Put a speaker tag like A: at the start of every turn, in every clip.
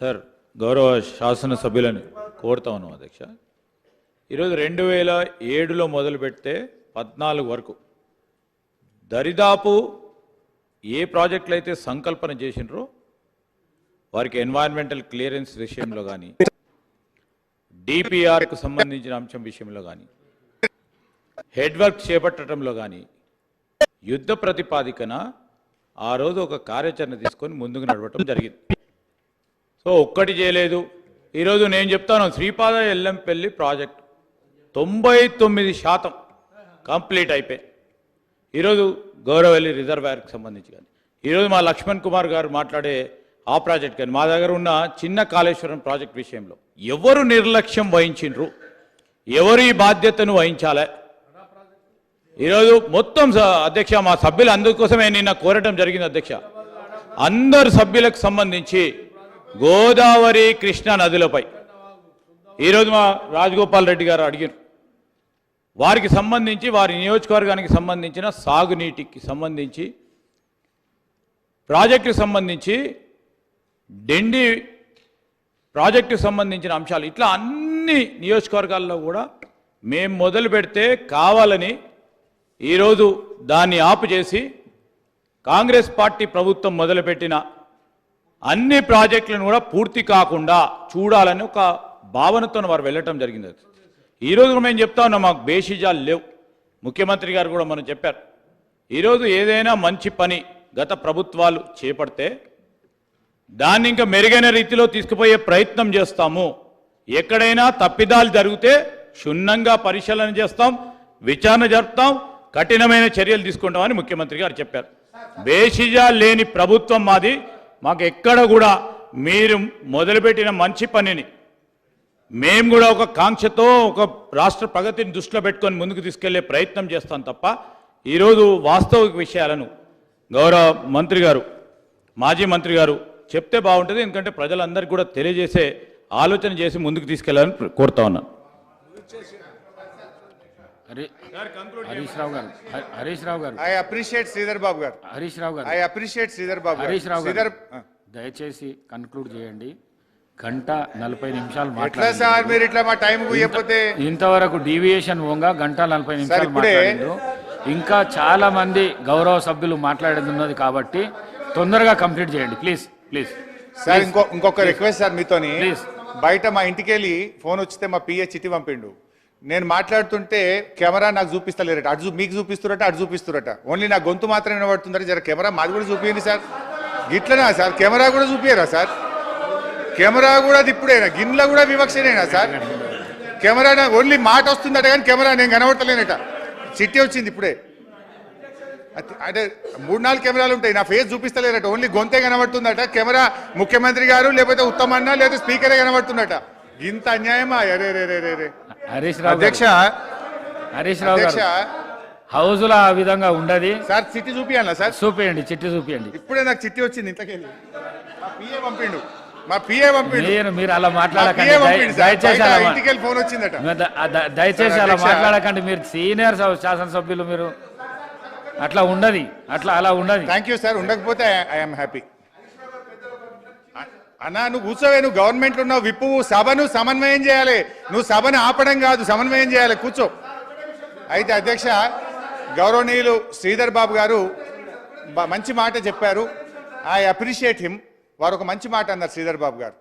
A: Sir గౌరవ శాసనసభ్యులని కోరుతా ఉన్నాం అధ్యక్ష. ఈరోజు రెండు వేల ఏడులో మొదలు పెడితే పద్నాలుగు వరకు దరిదాపు ఏ ప్రాజెక్టులు అయితే సంకల్పన చేసినారో వారికి ఎన్వైర్న్మెంటల్ క్లియరెన్స్ విషయంలో కానీ డిపిఆర్కు సంబంధించిన అంశం విషయంలో కానీ హెడ్ వర్క్ చేపట్టడంలో కానీ యుద్ధ ప్రతిపాదికన ఆ రోజు ఒక కార్యాచరణ తీసుకొని ముందుకు నడవటం జరిగింది. సో ఒక్కటి చేయలేదు. ఈరోజు నేను చెప్తాను శ్రీపాద ఎల్లంపల్లి ప్రాజెక్ట్. తొంభై తొమ్మిది శాతం కంప్లీట్ అయిపోయి. ఈరోజు గౌరవల్లి రిజర్వాయర్కి సంబంధించి కానీ ఈరోజు మా లక్ష్మణ్ కుమార్ గారు మాట్లాడే ఆ ప్రాజెక్ట్ కానీ మా దగ్గర ఉన్న చిన్న కాళేశ్వరం ప్రాజెక్ట్ విషయంలో ఎవరు నిర్లక్ష్యం వహించిండ్రు? ఎవరు ఈ బాధ్యతను వహించాలి? ఈరోజు మొత్తం స- అధ్యక్ష మా సభ్యులు అందుకోసమే నిన్న కోరటం జరిగింది అధ్యక్ష. అందరు సభ్యులకు సంబంధించి గోదావరి కృష్ణా నదులపై. ఈరోజు మా రాజగోపాల్ రెడ్డి గారు అడిగారు. వారికి సంబంధించి వారి నియోజకవర్గానికి సంబంధించిన సాగునీటికి సంబంధించి ప్రాజెక్టుకి సంబంధించి డెండి ప్రాజెక్టుకు సంబంధించిన అంశాలు. ఇట్లా అన్ని నియోజకవర్గాల్లో కూడా మేము మొదలు పెడితే కావాలని ఈరోజు దాన్ని ఆపు చేసి కాంగ్రెస్ పార్టీ ప్రభుత్వం మొదలుపెట్టిన అన్ని ప్రాజెక్టులను కూడా పూర్తి కాకుండా చూడాలని ఒక భావనతో వారు వెళ్ళటం జరిగింది. ఈరోజు మేము చెప్తా ఉన్నాం మాకు బేషిజాలు లేవు. ముఖ్యమంత్రి గారు కూడా మనం చెప్పారు. ఈరోజు ఏదైనా మంచి పని గత ప్రభుత్వాలు చేపడితే దాన్ని ఇంకా మెరుగైన రీతిలో తీసుకుపోయే ప్రయత్నం చేస్తాము. ఎక్కడైనా తప్పిదాలు జరిగితే క్షుణ్ణంగా పరిశీలన చేస్తాం విచారణ జరుపుతాం కఠినమైన చర్యలు తీసుకుంటామని ముఖ్యమంత్రి గారు చెప్పారు. బేషిజా లేని ప్రభుత్వం మాది. మాకు ఎక్కడ కూడా మీరు మొదలుపెట్టిన మంచి పనిని మేము కూడా ఒక కాంక్షతో ఒక రాష్ట్ర ప్రగతిని దృష్టిలో పెట్టుకొని ముందుకు తీసుకెళ్ళే ప్రయత్నం చేస్తాం తప్ప ఈరోజు వాస్తవిక విషయాలను గౌరవ మంత్రి గారు మాజీ మంత్రి గారు చెప్తే బాగుంటుంది. ఎందుకంటే ప్రజలందరికీ కూడా తెలియజేసే ఆలోచన చేసి ముందుకు తీసుకెళ్ళాలని కోరుతా ఉన్నాను.
B: హరీష్ రావు గారు హరీష్ రావు గారు.
C: ఐ అప్రిషియేట్ శ్రీధర్ బాబు గారు.
B: హరీష్ రావు గారు.
C: ఐ అప్రిషియేట్ శ్రీధర్ బాబు గారు.
B: హరీష్ రావు
C: శ్రీధర్
B: గారు దయచేసి కన్క్లూడ్ చేయండి. గంట నలభై నిమిషాలు
C: ఎట్లా
B: మాట్లాడారు
C: సార్ మీరు ఇట్లా మా టైం ఇవ్వకపోతే?
B: ఇంతవరకు డీవియేషన్ ఓంగా గంట నలభై నిమిషాలు
C: ఇప్పుడే-
B: మాట్లాడిండు. ఇంకా చాలా మంది గౌరవ సభ్యులు మాట్లాడేది ఉన్నది కాబట్టి తొందరగా కంప్లీట్ చేయండి. ప్లీజ్ ప్లీజ్
C: సార్ ఇంకో ఇంకొక రిక్వెస్ట్ సార్ మీతోని.
B: Please.
C: బయట మా ఇంటికి వెళ్ళి ఫోన్ వచ్చితే మా పిఏ చిట్టి పంపిండు. నేను మాట్లాడుతుంటే కెమెరా నాకు చూపిస్తలేరట. అటు మీకు చూపిస్తురట అటు చూపిస్తురట ఓన్లీ నా గొంతు మాత్రమే వినబడుతుందట జర కెమెరా మాది కూడా చూపించింది సార్. గిట్లనా సార్? కెమెరా కూడా చూపియరా సార్? కెమెరా కూడా అది ఇప్పుడేనా? గిన్నెల కూడా వివక్షనేనా సార్? కెమెరా నా- ఓన్లీ మాట వస్తుందట కానీ కెమెరా నేను కనబడతలేనట. చిట్టి వచ్చింది ఇప్పుడే. అంటే మూడు నాలుగు కెమెరాలు ఉంటాయి. నా ఫేస్ చూపిస్తలేరట ఓన్లీ గొంతే కనబడుతుందట. కెమెరా ముఖ్యమంత్రి గారు లేకపోతే ఉత్తమన్న లేకపోతే స్పీకరే కనబడుతుందట. ఇంత అన్యాయమా? అరే రే రే రే
B: హరీష్ రావు
C: అధ్యక్ష.
B: హరీష్ రావు
C: అధ్యక్ష.
B: హౌస్లో ఆ విధంగా ఉండదు.
C: సార్ చిట్టి చూపియాలా సార్.
B: చూపియండి చిట్టి చూపియండి.
C: ఇప్పుడే నాకు చిట్టి వచ్చింది ఇంతకెళ్ళి. మా పిఏ పంపిండు. మా పిఏ పంపిండు.
B: మీరు మీరు అలా మాట్లాడకండి.
C: పిఏ
B: దయ-
C: పంపిండు సార్.
B: దయచేసి
C: బయట
B: అలా మా-
C: ఇంటికి వెళ్ళి ఫోన్ వచ్చిందట.
B: దయచేసి అలా. మాట్లాడకండి. మీరు సీనియర్ సభ- శాసనసభ్యులు మీరు. అట్లా ఉండదు. అట్లా అలా ఉండదు.
C: Thank you sir. ఉండకపోతే ఐఎమ్ హ్యాపీ. అన్నా నువ్వు కూర్చోవే నువ్వు గవర్నమెంట్ ఉన్నావు విప్పు సభను సమన్వయం చేయాలి. నువ్వు సభను ఆపడం కాదు సమన్వయం చేయాలి. కూర్చో. అయితే అధ్యక్ష గౌరవనీయులు శ్రీధర్ బాబు గారు మంచి మాట చెప్పారు. I appreciate him. వారు ఒక మంచి మాట అన్నారు శ్రీధర్ బాబు గారు.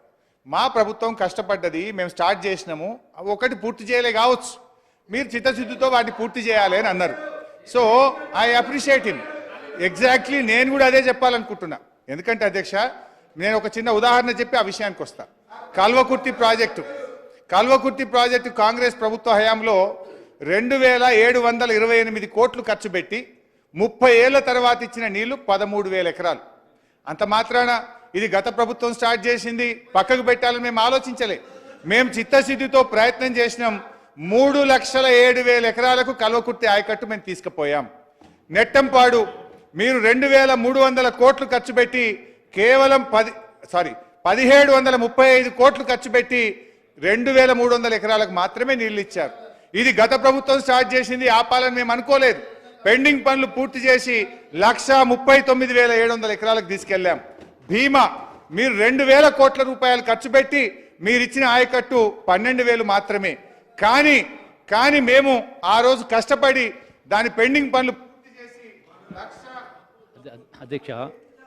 C: మా ప్రభుత్వం కష్టపడ్డది మేము స్టార్ట్ చేసినాము. ఒకటి పూర్తి చేయలే కావచ్చు. మీరు చిత్తశుద్ధితో వాటిని పూర్తి చేయాలి అని అన్నారు. So I appreciate him. Exactly నేను కూడా అదే చెప్పాలనుకుంటున్నా. ఎందుకంటే అధ్యక్ష నేను ఒక చిన్న ఉదాహరణ చెప్పి ఆ విషయానికి వస్తా. కాల్వకుర్తి ప్రాజెక్టు. కాల్వకుర్తి ప్రాజెక్టు కాంగ్రెస్ ప్రభుత్వ హయాంలో రెండు వేల ఏడు వందల ఇరవై ఎనిమిది కోట్లు ఖర్చు పెట్టి ముప్పై ఏళ్ళ తర్వాత ఇచ్చిన నీళ్ళు పదమూడు వేల ఎకరాలు. అంత మాత్రాన ఇది గత ప్రభుత్వం స్టార్ట్ చేసింది పక్కకు పెట్టాలని మేము ఆలోచించలే. మేము చిత్తశుద్ధితో ప్రయత్నం చేసినాం మూడు లక్షల ఏడు వేల ఎకరాలకు కల్వకుర్తి ఆయకట్టు మేము తీసుకుపోయాం. నెట్టంపాడు మీరు రెండు వేల మూడు వందల కోట్లు ఖర్చు పెట్టి కేవలం పది సారీ పదిహేడు వందల ముప్పై ఐదు కోట్లు ఖర్చు పెట్టి రెండు వేల మూడు వందల ఎకరాలకు మాత్రమే నీళ్ళు ఇచ్చారు. ఇది గత ప్రభుత్వం స్టార్ట్ చేసింది ఆపాలని మేము అనుకోలేదు. పెండింగ్ పనులు పూర్తి చేసి లక్ష ముప్పై తొమ్మిది వేల ఏడు వందల ఎకరాలకు తీసుకెళ్ళాం భీమా మీరు రెండు వేల కోట్ల రూపాయలు ఖర్చు పెట్టి మీరు ఇచ్చిన ఆయకట్టు పన్నెండు వేలు మాత్రమే. కానీ కానీ మేము ఆ రోజు కష్టపడి దాని పెండింగ్ పనులు
D: అధ్యక్ష